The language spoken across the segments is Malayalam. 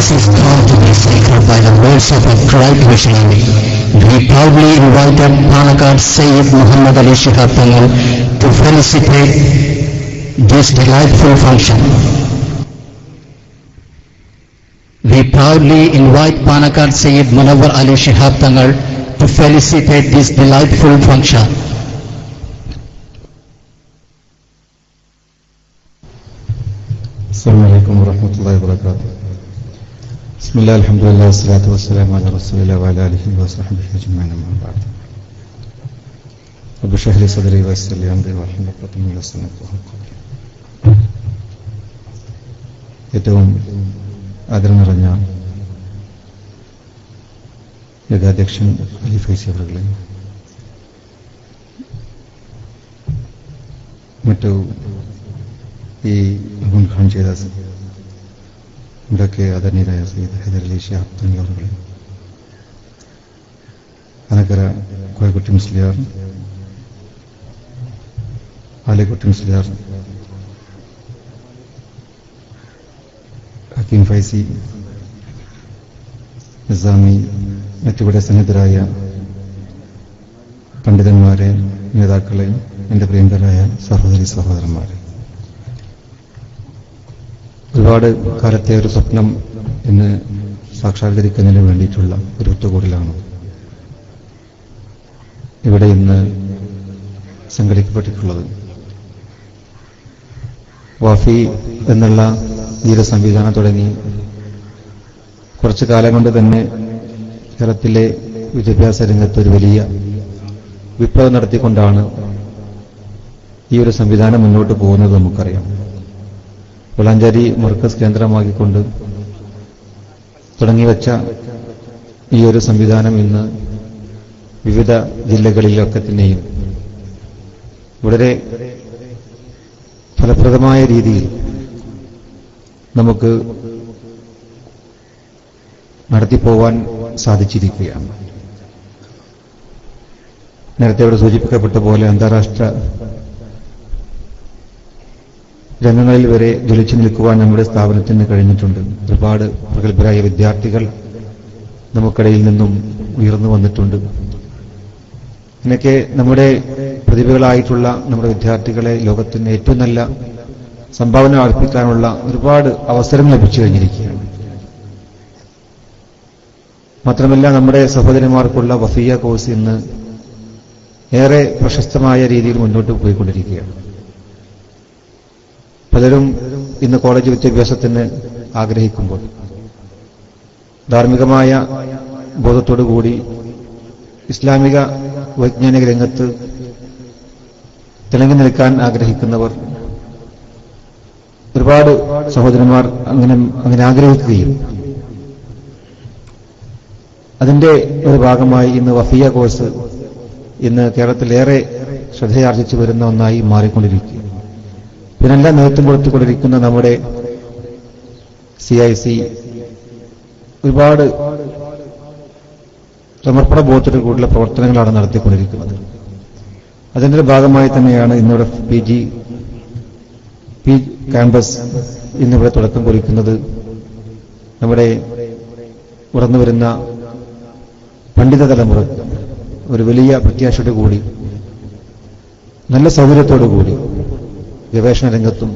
this is proud to be sacred by the words of a great visionary. We proudly invited Panakar Sayyid Muhammad Ali Shihab Pangal to felicitate this delightful function. We proudly invite Panakar Sayyid Munawar Ali Shihab Tangar to felicitate this delightful function. Assalamu alaikum wa rahmatullahi wa barakatuh. بسم الله الحمد لله والصلاة والسلام على رسول الله وعلى آله وصحبه أجمعين أما بعد رب اشرح لي صدري ويسر لي أمري واحلل عقدة من لساني يفقهوا قولي ഏറ്റവും ആദരം നിറഞ്ഞ യോഗാധ്യക്ഷൻ അലി ഫൈസി അവരുകളെ മറ്റു ഈ മുൻഖാൻ ചെയ്ത ഇവിടെയൊക്കെ അതന്യരായ സയ്യിദ് ഹൈദരലി ഷിഹാബ് തുടങ്ങിയവരുകളെ അനക്കര കോയക്കുട്ടി മുസ്ലിയാർ ആലക്കുട്ടി മുസ്ലിയാർ ഹക്കീം ഫൈസി നിസാമി മറ്റിവിടെ സന്നിധരായ പണ്ഡിതന്മാരെ നേതാക്കളെ എന്റെ പ്രിയങ്കരായ സഹോദരി സഹോദരന്മാരെ. ഒരുപാട് കാലത്തെ ഒരു സ്വപ്നം ഇന്ന് സാക്ഷാത്കരിക്കുന്നതിന് വേണ്ടിയിട്ടുള്ള ഒരു ഒത്തുകൂടലാണ്. ഇവിടെ ഇന്ന് സംഘടിക്കപ്പെട്ടിട്ടുള്ളത്. വാഫി എന്നുള്ള ഗീത സംവിധാനം തുടങ്ങി കുറച്ചു കാലം കൊണ്ട് തന്നെ കേരളത്തിലെ വിദ്യാഭ്യാസ രംഗത്ത് ഒരു വലിയ വിപ്ലവം നടത്തിക്കൊണ്ടാണ് ഈ ഒരു സംവിധാനം മുന്നോട്ട് പോകുന്നത് നമുക്കറിയാം. വളാഞ്ചേരി മർക്കസ് കേന്ദ്രമാക്കിക്കൊണ്ട് തുടങ്ങിവെച്ച ഈ ഒരു സംവിധാനം ഇന്ന് വിവിധ ജില്ലകളിലൊക്കെ തന്നെയും വളരെ ഫലപ്രദമായ രീതിയിൽ നമുക്ക് നടത്തിപ്പോവാൻ സാധിച്ചിരിക്കുകയാണ്. നേരത്തെ ഇവിടെ സൂചിപ്പിക്കപ്പെട്ട പോലെ അന്താരാഷ്ട്ര രംഗങ്ങളിൽ വരെ ജ്വലിച്ചു നിൽക്കുവാൻ നമ്മുടെ സ്ഥാപനത്തിന് കഴിഞ്ഞിട്ടുണ്ട്. ഒരുപാട് പ്രഗത്ഭരായ വിദ്യാർത്ഥികൾ നമുക്കിടയിൽ നിന്നും ഉയർന്നു വന്നിട്ടുണ്ട്. ഇതിനൊക്കെ നമ്മുടെ പ്രതിഭകളായിട്ടുള്ള നമ്മുടെ വിദ്യാർത്ഥികളെ ലോകത്തിന് ഏറ്റവും നല്ല സംഭാവന അർപ്പിക്കാനുള്ള ഒരുപാട് അവസരം ലഭിച്ചു കഴിഞ്ഞിരിക്കുകയാണ്. മാത്രമല്ല നമ്മുടെ സഹോദരന്മാർക്കുള്ള വഫിയ കോഴ്സ് ഇന്ന് ഏറെ പ്രശസ്തമായ രീതിയിൽ മുന്നോട്ട് പോയിക്കൊണ്ടിരിക്കുകയാണ്. പലരും ഇന്ന് കോളേജ് വിദ്യാഭ്യാസത്തിന് ആഗ്രഹിക്കുമ്പോൾ ധാർമ്മികമായ ബോധത്തോടുകൂടി ഇസ്ലാമിക വൈജ്ഞാനിക രംഗത്ത് തിളങ്ങി നിൽക്കാൻ ആഗ്രഹിക്കുന്നവർ ഒരുപാട് സഹോദരന്മാർ അങ്ങനെ അങ്ങനെ ആഗ്രഹിക്കുകയും അതിന്റെ ഒരു ഭാഗമായി ഇന്ന് വഫിയ കോഴ്സ് ഇന്ന് കേരളത്തിലേറെ ശ്രദ്ധയാർജിച്ചു വരുന്ന ഒന്നായി മാറിക്കൊണ്ടിരിക്കുക ഇതിനെല്ലാം നേതൃത്വം കൊടുത്തുകൊണ്ടിരിക്കുന്ന നമ്മുടെ സി ഐ സി ഒരുപാട് സമർപ്പണ ബോധത്തോടു കൂടിയുള്ള പ്രവർത്തനങ്ങളാണ് നടത്തിക്കൊണ്ടിരിക്കുന്നത്. അതിന്റെ ഭാഗമായി തന്നെയാണ് ഇന്നിവിടെ പി ജി പി ക്യാമ്പസ് ഇന്നിവിടെ തുടക്കം കുറിക്കുന്നത്. നമ്മുടെ ഉറന്നു വരുന്ന പണ്ഡിത തലമുറ ഒരു വലിയ പ്രത്യാശയോടു കൂടി നല്ല സൗകര്യത്തോടു കൂടി ഗവേഷണ രംഗത്തും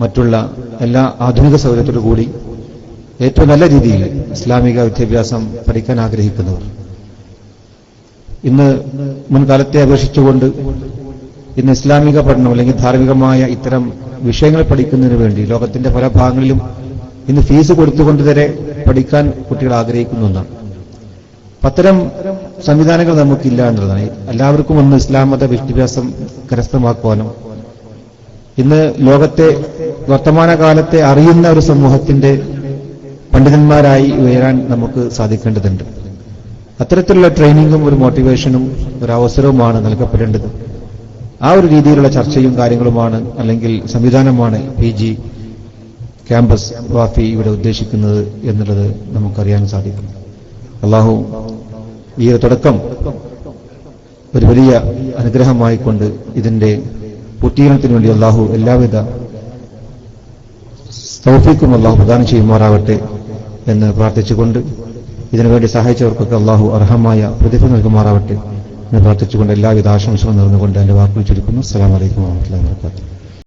മറ്റുള്ള എല്ലാ ആധുനിക സൗകര്യത്തോടു കൂടി ഏറ്റവും നല്ല രീതിയിൽ ഇസ്ലാമിക വിദ്യാഭ്യാസം പഠിക്കാൻ ആഗ്രഹിക്കുന്നവർ. ഇന്ന് മുൻകാലത്തെ അപേക്ഷിച്ചുകൊണ്ട് ഇന്ന് ഇസ്ലാമിക പഠനം അല്ലെങ്കിൽ ധാർമ്മികമായ ഇത്തരം വിഷയങ്ങൾ പഠിക്കുന്നതിന് വേണ്ടി ലോകത്തിന്റെ പല ഭാഗങ്ങളിലും ഇന്ന് ഫീസ് കൊടുത്തുകൊണ്ട് വരെ പഠിക്കാൻ കുട്ടികൾ ആഗ്രഹിക്കുന്ന ഒന്നാണ്. അത്തരം സംവിധാനങ്ങൾ നമുക്കില്ല എന്നുള്ളതാണ്. എല്ലാവർക്കും ഒന്ന് ഇസ്ലാം മത വിദ്യാഭ്യാസം കരസ്ഥമാക്കുവാനും ഇന്ന് ലോകത്തെ വർത്തമാനകാലത്തെ അറിയുന്ന ഒരു സമൂഹത്തിന്റെ പണ്ഡിതന്മാരായി ഉയരാൻ നമുക്ക് സാധിക്കേണ്ടതുണ്ട്. അത്തരത്തിലുള്ള ട്രെയിനിങ്ങും ഒരു മോട്ടിവേഷനും ഒരു അവസരവുമാണ് നൽകപ്പെടേണ്ടത്. ആ ഒരു രീതിയിലുള്ള ചർച്ചയും കാര്യങ്ങളുമാണ് അല്ലെങ്കിൽ സംവിധാനമാണ് പി ജി ക്യാമ്പസ് വാഫി ഇവിടെ ഉദ്ദേശിക്കുന്നത് എന്നുള്ളത് നമുക്കറിയാൻ സാധിക്കും. അള്ളാഹു ഈ ഒരു തുടക്കം ഒരു വലിയ അനുഗ്രഹമായിക്കൊണ്ട് ഇതിന്റെ പൂർത്തീകരണത്തിന് വേണ്ടി അള്ളാഹു എല്ലാവിധ തൗഫീക്കും അള്ളാഹു പ്രദാനം ചെയ്യുമാറാവട്ടെ എന്ന് പ്രാർത്ഥിച്ചുകൊണ്ട് ഇതിനുവേണ്ടി സഹായിച്ചവർക്കൊക്കെ അള്ളാഹു അർഹമായ പ്രതിഫലം നൽകുമാറാവട്ടെ എന്ന് പ്രാർത്ഥിച്ചുകൊണ്ട് എല്ലാവിധ ആശംസകളും നേർന്നുകൊണ്ട് എന്റെ വാക്കുകൾ ചുരുക്കുന്നു. അസ്സലാമു അലൈക്കും വാഹമത്തുള്ളാഹി വാബറകാതുഹു.